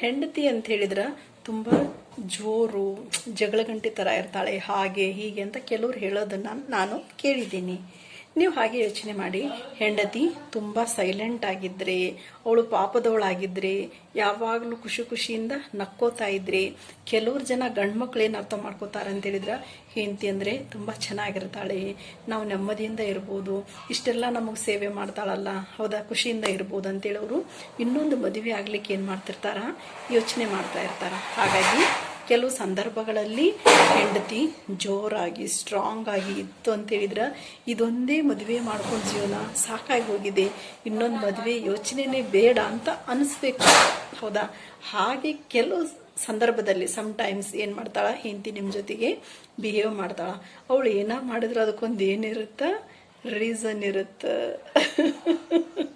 ಹೆಂಡತಿ ಅಂತ ಹೇಳಿದ್ರೆ ತುಂಬ ಜೋರು ಜಗಳ ಗಂಟೆ ಥರ ಇರ್ತಾಳೆ, ಹಾಗೆ ಹೀಗೆ ಅಂತ ಕೆಲವ್ರು ಹೇಳೋದನ್ನು ನಾನು ಕೇಳಿದ್ದೀನಿ. ನೀವು ಹಾಗೆ ಯೋಚನೆ ಮಾಡಿ. ಹೆಂಡತಿ ತುಂಬ ಸೈಲೆಂಟ್ ಆಗಿದ್ರೆ, ಅವಳು ಪಾಪದವಳಾಗಿದ್ರೆ, ಯಾವಾಗಲೂ ಖುಷಿ ಖುಷಿಯಿಂದ ನಕ್ಕೋತಾ ಇದ್ರೆ, ಕೆಲವ್ರು ಜನ ಗಂಡು ಏನು ಅರ್ಥ ಮಾಡ್ಕೋತಾರೆ ಅಂತ ಹೇಳಿದ್ರೆ, ಹೆಂಡತಿ ಅಂದರೆ ತುಂಬ ಚೆನ್ನಾಗಿರ್ತಾಳೆ, ನಾವು ನೆಮ್ಮದಿಯಿಂದ ಇರ್ಬೋದು, ಇಷ್ಟೆಲ್ಲ ನಮಗೆ ಸೇವೆ ಮಾಡ್ತಾಳಲ್ಲ, ಹೌದಾ, ಖುಷಿಯಿಂದ ಇರ್ಬೋದು ಅಂತೇಳಿ ಅವರು ಇನ್ನೊಂದು ಮದುವೆ ಆಗ್ಲಿಕ್ಕೆ ಏನು ಮಾಡ್ತಿರ್ತಾರ, ಯೋಚನೆ ಮಾಡ್ತಾ ಇರ್ತಾರ. ಹಾಗಾಗಿ ಕೆಲವು ಸಂದರ್ಭಗಳಲ್ಲಿ ಹೆಂಡತಿ ಜೋರಾಗಿ ಸ್ಟ್ರಾಂಗ್ ಆಗಿ ಇತ್ತು ಅಂತ ಹೇಳಿದ್ರೆ, ಇದೊಂದೇ ಮದುವೆ ಮಾಡ್ಕೊಂಡು ಜೀವನ ಸಾಕಾಗಿ ಹೋಗಿದೆ. ಇನ್ನೊಂದು ಮದುವೆ ಯೋಚನೆನೇ ಬೇಡ ಅಂತ ಅನಿಸ್ಬೇಕು. ಹೌದಾ? ಹಾಗೆ ಕೆಲವು ಸಂದರ್ಭದಲ್ಲಿ ಸಮ್ ಟೈಮ್ಸ್ ಏನು ಮಾಡ್ತಾಳ? ಹೆಂಡತಿ ನಿಮ್ಮ ಜೊತೆಗೆ ಬಿಹೇವ್ ಮಾಡ್ತಾಳ. ಅವಳು ಏನ ಮಾಡಿದ್ರೆ ಅದಕ್ಕೊಂದು ಏನಿರುತ್ತೆ? ರೀಸನ್ ಇರುತ್ತೆ?